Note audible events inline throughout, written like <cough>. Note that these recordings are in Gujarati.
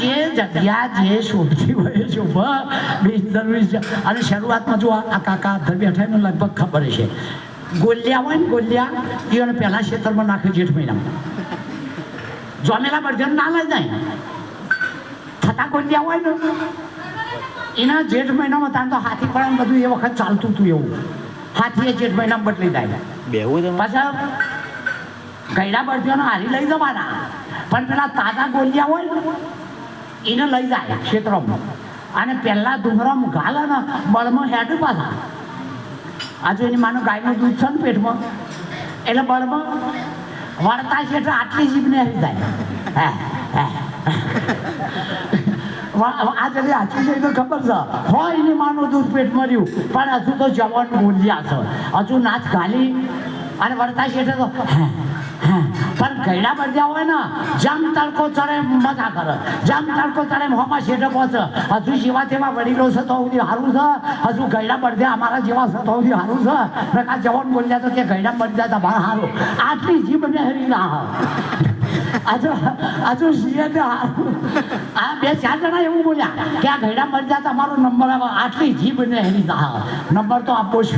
જે જગ્યા જે શોભતી હોય શોભ બીજ બિનજરૂરી છે અને શરૂઆતમાં જો આ કાકા અંદર બેઠા એમને લગભગ ખબર છે ગોલિયા હોય ને ગોલિયા એને પહેલા ખેતરમાં નાખે જેઠ મહિનામાં. જોમેલા બળજન ના લઈ જાય. થતા ગોલિયા હોય ને એના જેઠ મહિનામાં ત્યાં તો હાથી પણ બધું એ વખત ચાલતું હતું એવું. હાથી એ જેઠ મહિનામાં બદલી જાય. બે પાછા ગયડા બળદીઓને હારી લઈ જવાના. પણ પેલા તાજા ગોલિયા હોય એને લઈ જાય ક્ષેત્રમાં. અને પહેલા ડુંગરામાં ઘાલે ને બળમાં હેડ પાછા. આજુ એની માનું ગાયનું દૂધ છે ને પેટમાં એટલે બળમાં વળતા છે એટલે આટલી જીભને હરી જાય. આ જલ્દી હાચી છે તો ખબર છે? હોય એની માનું દૂધ પેટમાં રહ્યું પણ હજુ તો જવાનું બોલ્યા છે. હજુ નાચ ઘાલી અને વળતા શેઠે તો હે, હે. પણ ગયડા જ્યાં હોય ને જામ તડકો ચડે મજા કરે. જામ તડકો ચડે હોમાં શેઠે પહોંચે. હજુ જેવા તેવા વડીલો છે તો સુધી સારું છે. હજુ ગયડા બળદ્યા અમારા જેવા છે તો સુધી સારું છે. પ્રકાશ જવાન બોલ્યા તો કે ગયડા બળદ્યા તમારા સારું આટલી જીભ ને હરી ના હજુ સીએ તો હારું. આ બે ચાર જણા એવું બોલ્યા કે આ ગયડા મરજા તમારો નંબર આવે આટલી જીભ ને એની ના નંબર તો આપવો જ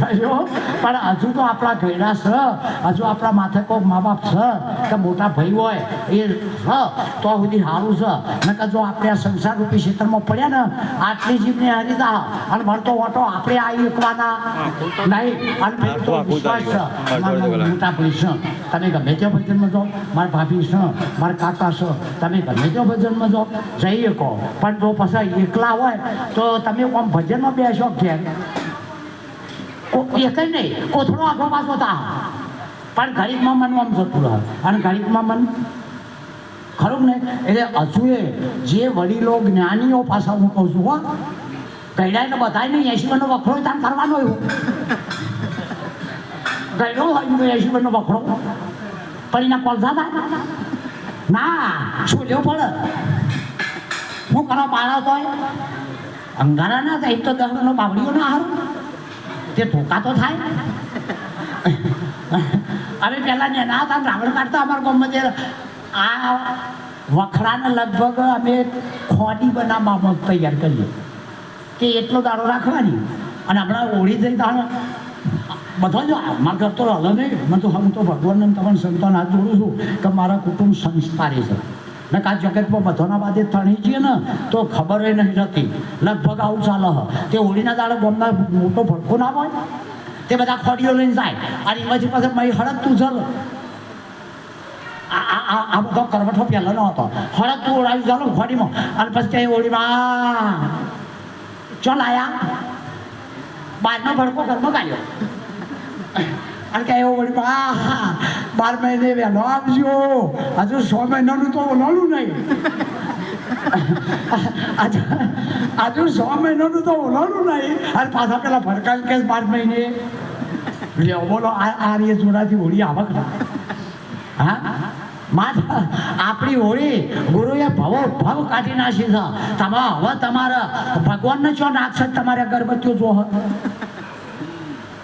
પણ હજુ તો આપણા ગયડા છે. હજુ આપણા માથે કોઈ મા બાપ છે. કે મોટા ભાઈ હોય એ છે. તો સુધી સારું છે. નકર જો આપણે આ સંસાર રૂપી ક્ષેત્રમાં પડ્યા ને આટલી જીભ ને હરી દા અને મળતો ઓટો આપણે આ એકવાના. નહીં. અને પેલું તો વિશ્વાસ છે. મોટા ભાઈ છે. તમે ગમે તે ભજનમાં જાઓ. મારા ભાભી છે. મારા કાકા છે. તમે ગમે તે ભજનમાં જાઓ. જઈએ કહો પણ જો પછી એકલા હોય તો તમે આમ ભજનમાં બેસો કો- એક જ નહીં કોથળો આખો પાછો તા પણ ગરીબમાં મન આમ જતું રહે અને ગરીબમાં મન ખરું ને એટલે હજુ જે વડીલો જ્ઞાનીઓ પાસે હું કહું છું હો એટલે બધાય નહીં એસી નો વખરો તાન કરવાનો એવું ગયડો હોય તો એસી નો વખરો પણ એના કોલસા ના લેવું પડે હું કરો પાળા હોય અંગારા ના થાય તો દહનો બાવડીઓ ના હારું. તે ધોકા તો થાય. અમે પહેલાં ને ના હતા રાવણ કાઢતા અમારા ગામમાં જે આ વખરાને લગભગ અમે ખોડી બનાવવામાં તૈયાર કરીએ. કે એટલો દાડો રાખવાની. અને હમણાં ઓળી જઈ તાણ બધા જો મારા ઘર તો હલે નહીં મને તો હું તો ભગવાનને તમને સંતાન હાથ જોડું છું કે મારા કુટુંબ સંસ્કારી છે. ને આ જગતમાં બધાના બાદે તણી છીએ ને, તો ખબર નહીં રહેતી. લગભગ આવું ચાલે તે હોળીના દાડે ગામના મોટો ભડકો ના હોય? તે બધા ખોડીઓ લઈને જાય. અને પછી પાસે મય હળદ તું ચાલ. આ આ- આ આ બધો કરવઠો પહેલો ન હતો. હળદ તું ઓળાવી ચાલો ખોડીમાં. અને પછી ત્યાં હોળીમાં ચલ આયા બારનો ભડકો ઘરમાં કાઢ્યો. અને કે એવો વળી આ બાર મહિને વહેલો આવજો હજુ સો મહિનાનું તો ઓલાનું નહીં. આજુ સો મહિનાનું તો ઓલાનું નહીં. અને પાછા પેલા ભડકાઈ કે બાર મહિને. બોલો, આ રે જોડાથી હોળી આવક હા? માથા આપણી હોળી ગુરુએ ભવો ભવ કાઢી નાખી છે. તમે હવે તમારા ભગવાનને ચો નાખશે તમારે અગરબત્તીઓ જો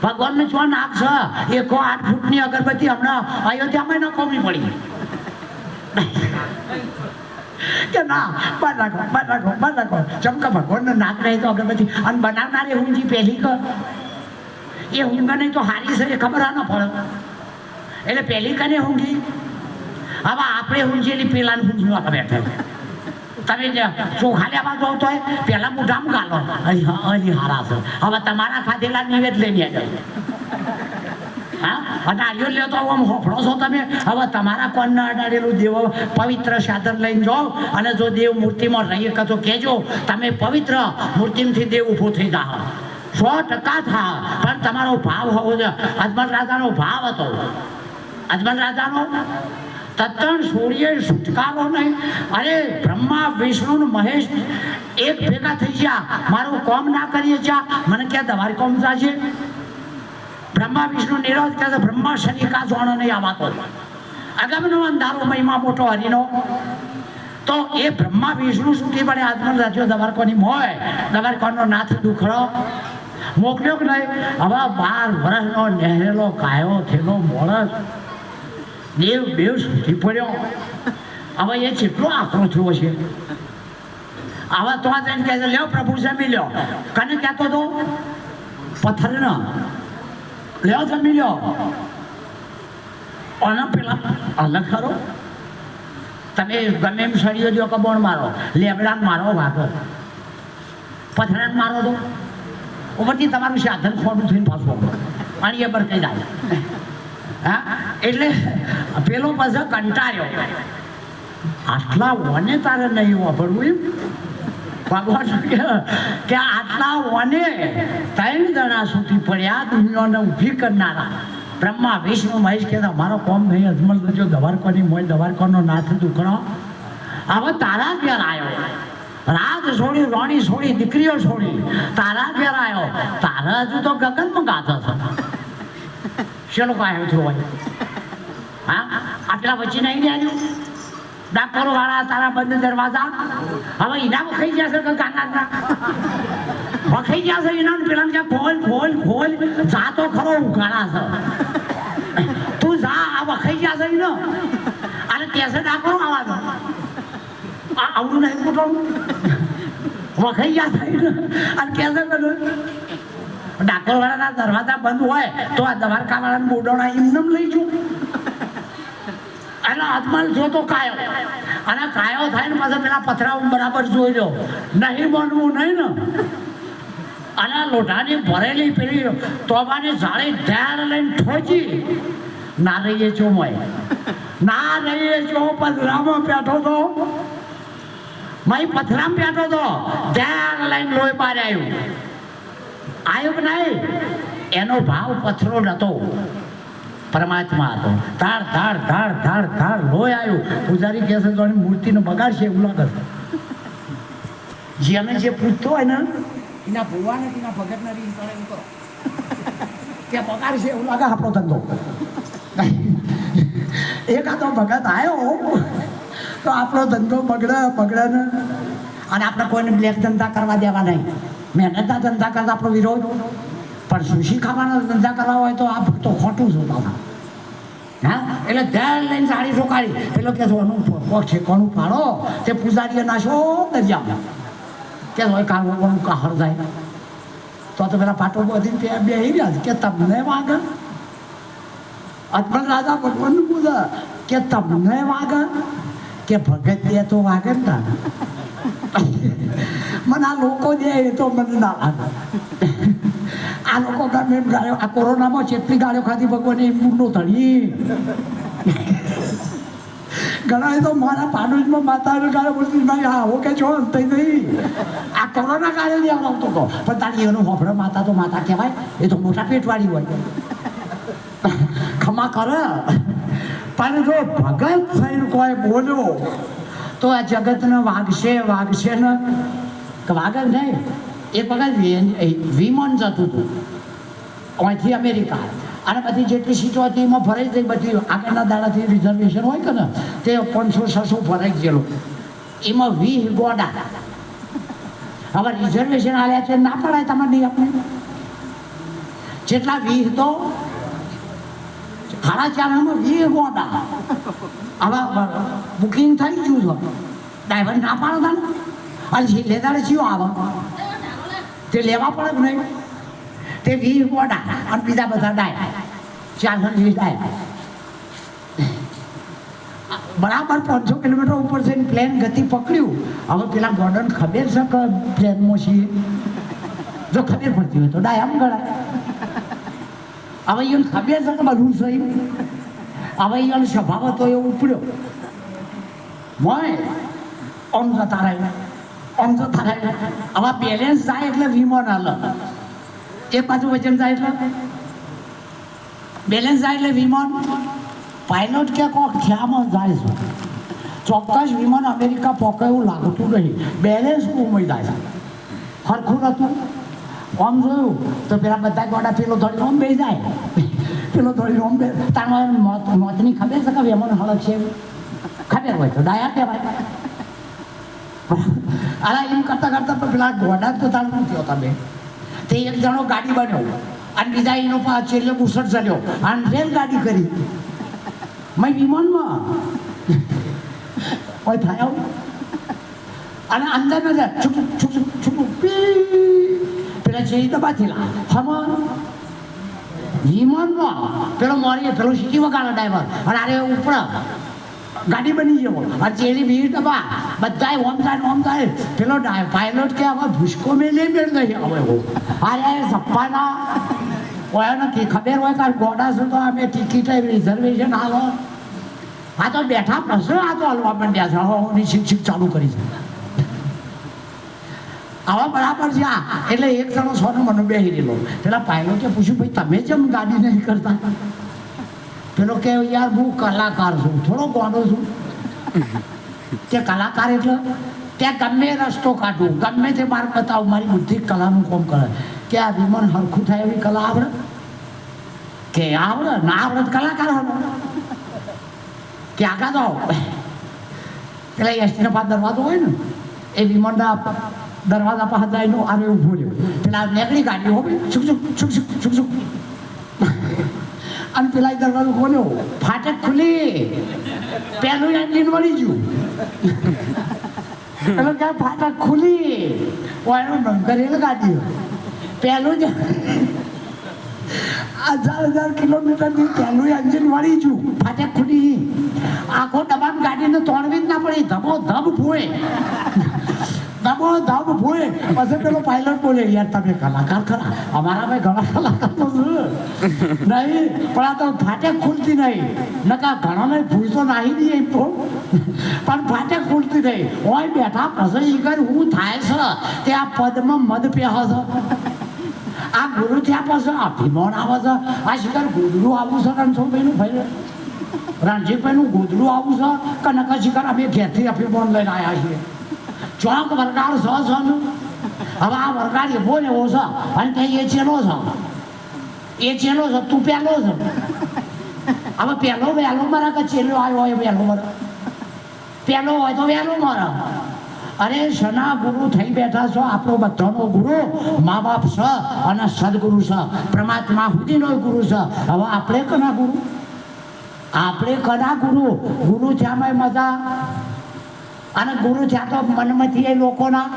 ભગવાનને ચો નાખશે એકો આઠ ફૂટની અગરબત્તી હમણાં અયોધ્યામાં ન કોમી પડી કે ના, બાર રાખો બાર રાખો બાર રાખો. ચમકા ભગવાનનો નાક રહે તો અગરબત્તી. અને બનાવનારે ઊંઘી પહેલી કર એ ઊંઘા નહીં તો હારી છે, એ ખબર આનો પડે એટલે પહેલી કને ઊંઘી? હવે આપણે ઊંઘેલી પેલા ઊંઘવા બેઠા. તમે જે આવા જાઓ તો પેલા મોઢામાં ગાલો. અહીં હારા છે. હવે તમારા ખાધેલા નિવેદ લઈને જાય હા? અને લ્યો તો આમ હોફળો છો તમે. હવે તમારા કોણને અડાડેલું દેવ પવિત્ર સાધન લઈને જાઓ અને જો દેવ મૂર્તિમાં રહી કચો કહેજો, તમે પવિત્ર મૂર્તિમાંથી દેવ ઊભો થઈ જાઓ. સો ટકા થા. પણ તમારો ભાવ હોવો જોઈએ. અજમલ રાજાનો ભાવ હતો. અજમલ રાજાનો તત્ણ સૂર્ય છુટકારો નહીં. અરે બ્રહ્મા, વિષ્ણુ મહેશ એક ભેગા થઈ ગયા. મારું કોમ ના કરીએ જ્યાં. મને ક્યાં તમારી કોમ છે બ્રહ્મા, વિષ્ણુ નિરોધ કહે બ્રહ્મા શનિ કા જોણો નહીં આવાતો અગમનો અંધારો મહિમા મોટો હરિનો. તો એ બ્રહ્મા, વિષ્ણુ સુધી પડે આજમલ રાજ્યો દવારકોની મોય દવારકોનો નાથ દુખડો? મોકલ્યો કે નહીં? હવે બાર વર્ષનો નહેરેલો કાયો થયેલો મોણસ દેવ દેવ હવે એ કેટલો આકરો થયો છે. આવા તો કહે છે, લ્યો પ્રભુ જમી લ્યો. કને કહેતો તો પથ્થરનો લ્યો જમી લ્યો. અને પેલા, અલગ ખરો તમે ગમે એમ સળીઓ દો કબોણ મારો. લેબડા મારો ભાગો પથરાને મારો દો. ઉપરથી તમારું સાધન ખોટું થઈને પાછું અને એ બરકાઈ જાય. હા? એટલે પેલો પાછો કંટાળ્યો. આટલા વને તારે નહીં વાપરવું એમ? ભગવાન કે આટલા વને ત્રણ જણા સુધી પડ્યા દુનિયાને ઊભી કરનારા. બ્રહ્મા, વિષ્ણુ, મહેશ કહેતા, મારો કોમ નહીં, અજમલ જો દવારકોની મોય, દવારકોનો નાથ દુખણો હવે તારા ઘેર આવ્યો રાજ છોડી, રોણી છોડી, દીકરીઓ છોડી, તારા ઘેર આવ્યો તારા હજુ તો ગગનમાં ગાતો છે શેનો કાયો થયો હોય? હા? આટલા વચ્ચે નહીં આવ્યું ડાક્ટરો વાળા તારા બંધ દરવાજા? હવે ઈના વખાઈ ગયા છે કે કાના વખાઈ ગયા છે એના પેલા કે ફોલ ફોલ ફોલ, જા તો ખરો ઉઘાડા છે. તું જા, આ વખાઈ ગયા છે ઈનો. અને કેસે ડાક્ટરો આવાનો? આવડું નહીં કુટુંબ વખાઈ ગયા છે ઈનો. અને કેસે બધું ડાકોર વાળાના દરવાજા બંધ હોય તો આ દ્વારકા વાળાને બોડોણા એમનેમ લઈ જવું એનો અજમલ જો તો કાયો. અને કાયો થાય ને પાછા પેલા પથરા બરાબર જોઈ લો નહીં બનવું નહીં ને. અને લોઢાની ભરેલી પેલી તોબાની જાળી ઢેર લઈને ઠોચી. ના રહીએ છો મય. ના રહીએ છો, પથરામાં બેઠો તો મય પથરામાં બેઠો તો ઢેર લઈને લોહી બહાર આવ્યું. આવ્યું કે નહીં એનો ભાવ પથરો નતો પરમાત્મા હતો. ધાર ધાડ ધાર ધાડ ધાર, લોહી આવ્યું પૂજારી કહે છે જોડે મૂર્તિનો બગાડશે એવું લાગે છે. અમે જે પૂછતો હોય ને, એના ભુવાને એના ભગતને નથી એમ કરો કે બગાડશે એવું લાગે આપણો ધંધો. એકાદો ભગત આવ્યો તો આપણો ધંધો બગડે બગડે ને. અને આપણે કોઈને બ્લેક ધંધા કરવા દેવા નહીં. મહેનતના ધંધા કરતા આપણો વિરોધ પણ સુશી ખાવાના ધંધા કરવા હોય તો આ તો ખોટું છે બાબા હા? એટલે ધ્યાન લઈને સાડી રોકાડી પેલો કે એનું કોનું પાડો? તે પૂજારીએ નાશો દરિયામાં કે હોય કાળું કોનું કહર જાય તો તો પેલા પાટો બધી તે બે રહ્યા કે તમને વાગે? અજમલ રાજા ભગવાન પૂજા. કે તમને વાગે? કે ભગત દે તો વાગે ને. મને આ લોકો દે એ તો મને ના લાગે આ લોકો ગમે એમ ગાળ્યો આ કોરોનામાં જેટલી ગાળ્યો ખાધી ભગવાન એમ નો ધણી ઘણા તો મારા પાડોશમાં માતાનો ગાળો બોલતી ભાઈ હા કે છો અંત નહીં આ કોરોના કાળે નહીં આવતો તો પણ તારી એનો હોફળો માતા તો માતા કહેવાય એ તો મોટા પેટવાળી હોય ખમા કર પણ જો ભગત થઈને કોઈ બોલ્યો તો આ જગતને વાગશે વાગશે ને જ નહીં. એક વખત વી- વિમાન જતું હતું. અહીંથી અમેરિકા. અને બધી જેટલી સીટો હતી એમાં ફરાઈ ગઈ બધી. આગળના દાડાથી રિઝર્વેશન હોય કે ને, તે પાંચસો, છસો ભરાઈ ગયેલું. એમાં વીસ ગોડા. હવે રિઝર્વેશન આવ્યા છે, ના પડાય તમારે નહીં આપણે જેટલા વીસ તો ખાડા ચારમાં વીસ ગોડા. હવે બુકિંગ થઈ ગયું છે. ડ્રાઈવર ના પાડતા ને. અને લેદાડે ચિયો આવે. તે લેવા પડે નહીં. તે વીસ ગોડા અને બીજા બધા ડાય. ચાર વીસ ડાય. બરાબર પાંચસો કિલોમીટર ઉપર જઈને પ્લેન ગતિ પકડ્યું. હવે પેલા ગોર્ડન ખબર છે કે પ્લેનમાં છીએ? જો ખબર પડતી હોય તો ડાય આમ ગળાય હવે એને ખબર છે કે બધું સહી હવે એને સ્વભાવ હતો એ ઉપડ્યો. મોય, ઓમ જતા રહે ઓમ તો રહે હવે બેલેન્સ જાય એટલે વીમો ના લો. એક બાજુ વજન જાય એટલે? બેલેન્સ જાય એટલે વિમાન પાયલોટ કે કોક ખ્યામાં જાય છે? ચોક્કસ વિમાન અમેરિકા પોકે એવું લાગતું નહીં. બેલેન્સ ઉમઈ જાય હરખું નહોતું. આમ જોયું, તો પેલા બધા ગોડા પેલો થોડી રોમ બે જાય. પેલો થોડી રોમ બે. તાર મોત મોતની ખબર છે કે વેમન હળક છે? ખબર હોય તો. ડાયા કહેવાય. અરે એમ કરતા કરતા પણ પેલા ગોડા તો તાર શું થયો તમે. તે એક જણો ગાડી બન્યો અને બીજા એનો પા છેલ્લે બુસટ ચડ્યો અને રેલગાડી કરી. મેં વિમાનમાં. કોઈ થાય? અને અંદર ન જાય. છુક છુક છુક પેલા છે દબાથેલા હમણ વિમાનમાં પેલો મારી પેલો સીટી વગાડે ડ્રાઈવર. અને અરે ઉપર ગાડી બની ગયો હવે ચેલી વીર ડબ્બા બધાય ઓમ થાય ઓમ થાય. પેલો પાયલોટ કે હવે ભૂસકો લઈ મેળ નહીં હવે હું. અરે સપ્પાના. હોય નથી ખબર હોય તાર ગોડા શું તો અમે ટિકિટ રિઝર્વેશન હાલો. આ તો બેઠા પ્રશ્ન આ તો હલવા માંડ્યા છે. હવે હું શિક્ષિક ચાલુ કરી છે. આવા બરાબર છે આ. એટલે એક જણો સોનું મને બેહી રહેલો. પેલા પાયલોટે પૂછ્યું, ભાઈ, તમે જેમ ગાડી નહીં કરતા? પેલો કે યાર હું કલાકાર છું, થોડો ગોડો છું. તે કલાકાર એટલે ત્યાં ગમે રસ્તો કાઢું, ગમે તે માર્ગ બતાવું, મારી બુદ્ધિ કલાનું કોમ કરે. કે આ વિમાન હરખું થાય એવી કલા આવડે? કે આવડે? ના આવડે કલાકાર હવે કે આગળ તો પેલા એસટીના પાસે દરવાજો હોય ને, એ વિમાનના દરવાજા પાસે જઈને આવે ઊભો રહ્યો. પેલા નેકડી કાઢી હો છુક છુક છુક છુક છુક છુક. અને પેલા દરવાજો ખોલ્યો. ફાટક ખુલી. પેલું એન્જિન મળી ગયું. એટલે કે ફાટક ખુલી. નંબર એ ગાડી પેલું જ હજાર હજાર કિલોમીટરથી પહેલું એન્જિન વળી ગયું. ફાટક ખુલી. આખો દબાણ ગાડીને તોડવી જ ના પડે. ધબો ધબ ફૂએ ધબો ધબ ભૂએ. પછી પેલો પાયલટ બોલે, યાર, તમે કલાકાર ખરા. અમારા ભાઈ ઘણા કલાકાર તો છું. નહીં, પણ આ તો ફાટે ખુલતી નહીં. નકા ઘણા નહીં ભૂલ તો નાહી દઈએ તો. પણ ફાટે ખુલતી નહીં. હોય બેઠા, પછી ઈ કર હું થાય છે? તે આ પદમાં મદ પહે છે. આ ગુરુ થયા પછી આ ભીમોણ આવે છે. આ શિકાર ગુરુ આવું છે, રણછોડભાઈનું ભાઈ. રણજીતભાઈનું ગોદડું આવું છે, કે નકા શિકાર અમે ઘેરથી અભિમાન લઈને આવ્યા છીએ? ચોક વરગાડ છો છો હવે આ વરગાડ એવો ને એવો છે, અને તે એ ચેલો છો. એ ચેલો છો, તું પહેલો છો. હવે પહેલો વહેલો મારા કે ચેલો આવ્યો હોય વહેલો મારા પહેલો હોય તો વહેલો મારા અરે, શના ગુરુ થઈ બેઠા છો, આપણો બધાનો ગુરુ મા બાપ છે અને સદગુરુ છે પરમાત્મા સુધીનો ગુરુ છે હવે આપણે કના ગુરુ? આપણે કના ગુરુ? ગુરુ થયામાં મજા? અને ગુરુ થયા તો મનમાંથી એ લોકોના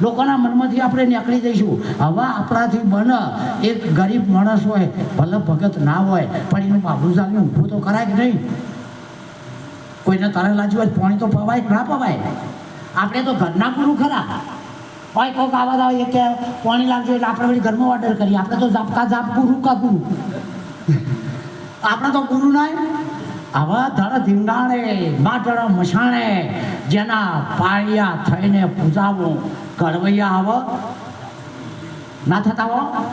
લોકોના મનમાંથી આપણે નીકળી જઈશું. હવે આપણાથી બને, એક ગરીબ માણસ હોય, ભલે ભગત ના હોય, પણ એનું બાબુજાને ઊભું તો કરાય કે નહીં? કોઈને તારે લાજુ હોય પાણી તો પવાય ના પવાય? આપણે તો ઘરના ગુરુ ખરા. હોય કોઈક આવા આવે કે પાણી લાગજો એટલે આપણે વળી ઘરમાં ઓર્ડર કરીએ. આપણે તો ઝાપકા ઝાપ ગુરુ કા ગુરુ? <laughs> આપણે તો ગુરુ નહીં આવા ધડ ધીંગાણે માટડ મસાણે જેના પાળિયા થઈને પૂજાવો કડવૈયા આવો. ના થતા હો?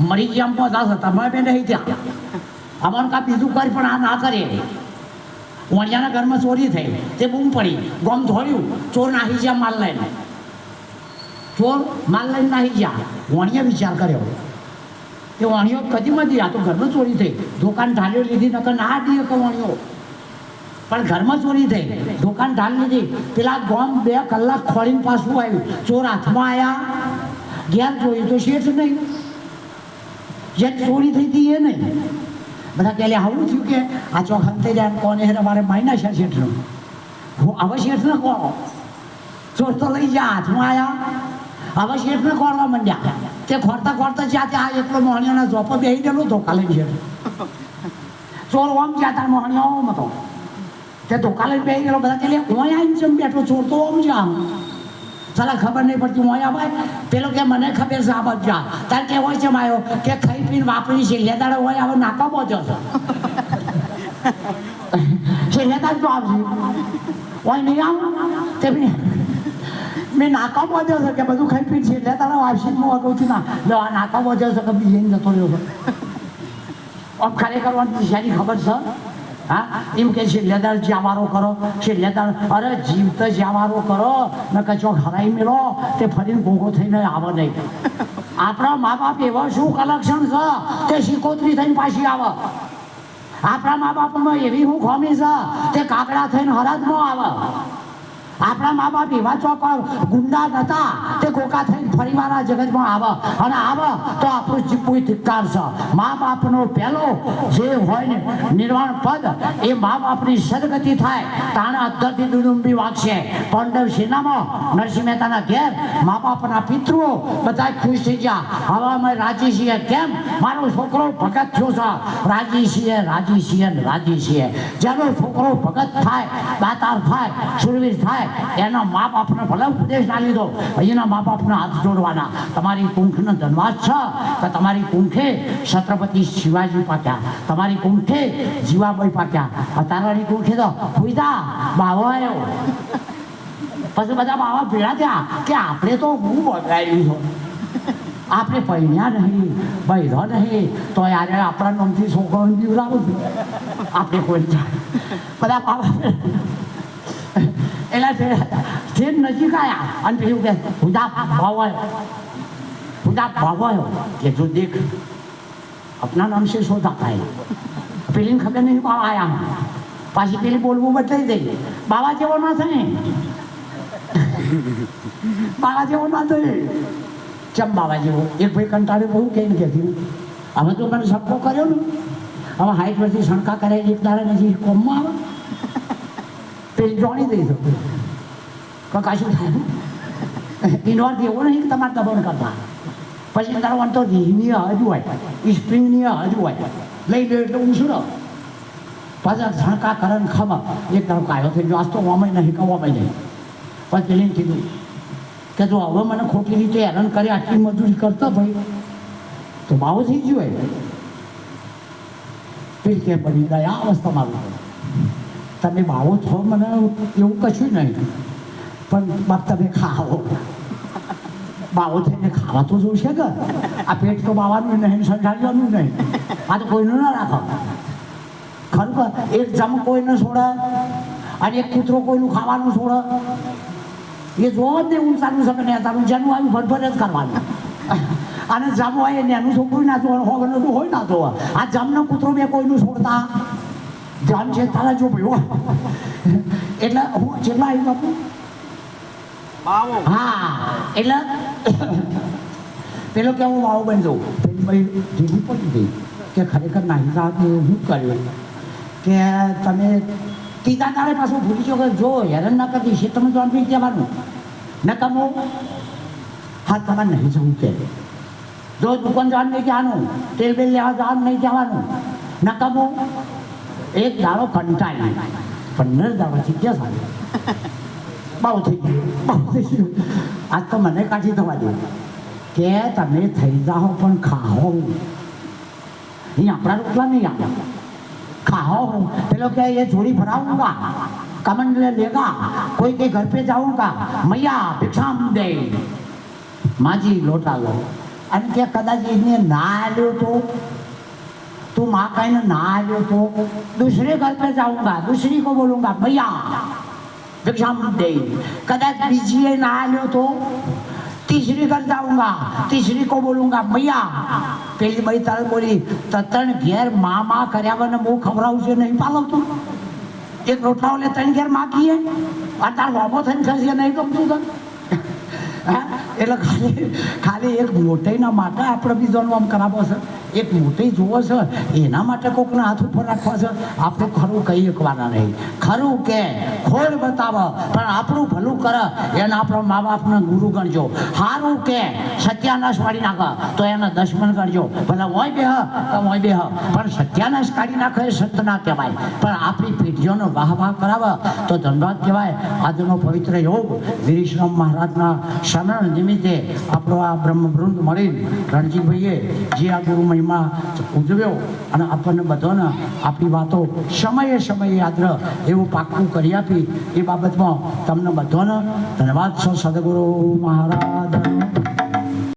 મરી ગયા પહોંચા તમે બે નહીં ત્યાં અમારું કાંઈ બીજું કરી પણ આ ના કરે. વણિયાના ઘરમાં ચોરી થઈ. તે બૂમ પડી. ગોમ ધોળ્યું. ચોર નાહી ગયા માલ લઈને. ચોર માલ લઈને નાહી ગયા. વણિયા વિચાર કર્યો. કે વાણીઓ કદી મધી આ તો ઘરમાં ચોરી થઈ. દુકાન ઢાલ્યો લીધી, નકર ના દીએ કે વણિયો પણ ઘરમાં ચોરી થઈ. દુકાન ઢાલ લીધી. પેલા ગોમ બે કલાક ખોળીને પાછું આવ્યું. ચોર હાથમાં આવ્યા ઘેર જોયું તો શેઠ નહીં. જે ચોરી થઈ હતી એ નહીં. બધા કે લે આવું થયું કે? આ ચોક હંતે જાય કોને હેર મારે માઇના છે શેઠનું. હું હવે શેઠને કોણ? ચોર તો લઈ જા, હાથમાં આવ્યા હવે શેઠને ખોરવા માંડ્યા તે ખોરતા ખોરતા જ્યાં ત્યાં એટલો મોહણીઓના ઝોપો બેહી ગયેલો ધોકા લઈને છે ચોર ઓમ જ્યાં તાર મોહણીઓ ઓમ હતો. તે ધોકા લઈને બેહી ગયેલો બધા કે હું આવીને જેમ બેઠો ચોર તો ઓમ આમ સાલા ખબર નહીં પડતી મોયા ભાઈ પેલો કે મને ખબર છે આ બાજુ તાર કે હોય છે માયો કે ખાઈ પીને વાપરી છે, લેદાડો હોય હવે નાકા પહોંચ્યો છે, લેદાડ તો આવશે હોય નહીં આવું? તે કે બધું ખાઈ પી છે. લેદાડો આવશે હું અગાઉથી ના લો, આ નાકા પહોંચ્યો છે કે બીજે જતો રહ્યો છે. આમ ખરેખર દિશાની ખબર છે? હા? એમ કે છે લેદાર જ્યાવારો કરો. છે લેદાર અરે જીવ તો જ્યાવારો કરો. ને કચો હરાઈ મેળો તે ફરીને ભોગો થઈને આવે નહીં. આપણા મા બાપ એવા શું કલેક્શન છે તે શિકોત્રી થઈને પાછી આવે? આપણા મા બાપમાં એવી હું ખોમી છે તે કાકડા થઈને હરાજમાં આવે? આપણા મા બાપ એવા ચોક ગુંડા નતા તે ગોકા થઈને ફરીવાર આ જગતમાં આવે. અને આવે તો આપણું જીવવું ધિક્કાર છે. મા બાપનો પહેલો જે હોય ને નિર્વાણ પદ, એ મા બાપની સદગતિ થાય. તાણે અત્તરથી દુડુંબી વાગશે. પાંડવ સેનામાં નરસિંહ મહેતાના ઘેર મા બાપના પિતૃઓ બધા ખુશ થઈ ગયા. હવે અમે રાજી છીએ કેમ? મારો છોકરો ભગત થયો છે. રાજી છીએ રાજી છીએ જેનો છોકરો ભગત થાય, દાતાર થાય સુરવીર થાય, એના મા બાપને ભલે ઉપદેશ ના લીધો અહીંના મા બાપના હાથ જોડવાના. તમારી કુંખનો ધનવાસ છે કે તમારી કુંખે છત્રપતિ શિવાજી પાક્યા તમારી કુંઠે જીવાબાઈ પાક્યા અત્યારની કુંઠે તો ખુઈદા બાવો આવ્યો પછી બધા બાવા ભેળા થયા કે આપણે તો હું બગાડ્યું છું. આપણે પૈણ્યા નહીં, બૈરો નહીં, તો યાર આપણા નામથી છોકરોને બીવડાવું આપણે કોઈ બધા બાવા એલા જે નજીક આવ્યા અને પેલું કે હુદા ભાવાયો હુદા ભાવાયો કે જો દેખ આપના નામ છે શોધા થાય પેલીને ખબર નહીં બાવા આયા પાછી પેલી બોલવું બદલાઈ દઈ બાવા જેવો ના થાય બાવા જેવો ના થાય ચમ બાવા જેવો એક ભાઈ કંટાળે બહુ કેમ કહેતી હવે તો મને સપનો કર્યો ને હવે હાઈટ પરથી શંકા કરાવી એક દાડા નથી કોમમાં આવે પેલી જોણી દઈ શકું કે કશું થાય અર્થ એવો નહીં કે તમારે દબાણ કરતા પછી તારો અંતો દેહની હજ હોય સ્પ્રિંગની હજ હોય લઈ લે એટલે ઉછળો પાછા ઝણકા કરે ને ખબર એક તારો કાયો થઈ ગયો આજ તો ઓમાય નહીં કે ઓમાય નહીં પછી પેલી કીધું કે જો હવે મને ખોટી રીતે હેરાન કરી આટલી મજૂરી કરતો ભાઈ તો બાવો થઈ ગયો હોય પેલી કે પડી દયા અવસ્થા મારું તમે બાવો છો, મને એવું કશું નહીં. પણ બાપ, તમે ખાઓ. બાવો થઈને ખાવા તો જોઈશે કે? આ પેટ તો બાવાનું નહીં સંસારવાનું નહીં. આ તો કોઈનું ના રાખો. ખરું કે? એક જમ કોઈને છોડે, અને એક કૂતરો કોઈનું ખાવાનું છોડે. એ જોવો જ નહીં ઊંચાનું શકે ને તારું જેનું આવ્યું ભરભર જ કરવાનું. અને જમ હોય એનું છોકરું ના જોવાનું હોય ના જોવા. આ જમનો કૂતરો બે કોઈનું છોડતા? જાન છે તારા જો ભાઈ એટલે હું જેટલા આવી બાપુ હા એટલે પેલો કે હું વાવ બની જાઉં. પેલી ભાઈ ઢીલી પડી ગઈ કે ખરેખર નાહી સાહેબ હું કર્યું? કે તમે કીધા તારે પાછું ભૂલી ગયો કે જો હેરાન ના કરતી છે તમે જોવાનું બી જવાનું ન કમો હા તમારે નહીં જવું કે. જો દુકાન જવાનું નહીં જવાનું તેલ બેલ લેવા જવાનું નહીં જવાનું ન કમો એક દાડો કંટાળી પંદર દાડાથી ક્યાં સારું બહુ થઈ ગયું બહુ થઈ ગયું આજ તો મને કાઢી થવા દે કે તમે થઈ જાઓ પણ ખાઓ અહીં આપણા રોટલા નહીં આવ્યા ખાઓ પેલો કે ये झोली भराऊंगा कमन ले लेगा कोई के घर पे जाऊंगा मैया भिक्षाम दे माजी लोटा लो અને કે કદાચ એને ના આવ્યો તો તું माँ कहने ना આવ્યો તો दूसरे घर पे जाऊंगा दूसरी को बोलूंगा भैया भिक्षाम दे कदाच बीजिए ना आलो तो तीसरी घर जाऊंगा तीसरी को बोलूंगा भैया પેલી ભાઈ તારે બોલી તત્ણ ઘેર મા મા કર્યા વગર હું ખવડાવું છે નહીં પાલવતું એક રોટલાઓ લે ત્રણ ઘેર માગીએ આ તાર વાબો થઈને ખસી નહીં ગમતું તને હા? એટલે ખાલી ખાલી એક મોટાઈના માટે આપણે બીજાનું આમ કરાવો છે એક મોટી જુઓ છે, એના માટે કોકના હાથ ઉપર રાખવા છે? આપણે ખરું કહી શકવાના નહીં. ખરું કે ખોડ બતાવો. પણ આપણું ભલું કરે, એને આપણા મા બાપને ગુરુ ગણજો. સારું કે, સત્યાનાશ વાળી નાખે, તો એને દશમન ગણજો. ભલે હોય બે, તો હોય બે. પણ સત્યાનાશ કાઢી નાખે એ સત્ય ના કહેવાય. પણ આપણી પેઢીઓનો વાહ વાહ કરાવે, તો ધનવાદ કહેવાય, આજનો પવિત્ર યોગ વિરીશ્રમ મહારાજના સ્મરણ નિમિત્તે આપણો આ બ્રહ્મવૃંદ મળી રણજીતભાઈએ જે આ ગુરુ મહિમા ઉજવ્યો અને આપણને બધાને આપણી વાતો સમયે સમયે યાદ એવું પાક્કું કરી આપી એ બાબતમાં તમને બધાને ધન્યવાદ. છો સદગુરુ મહારાજ.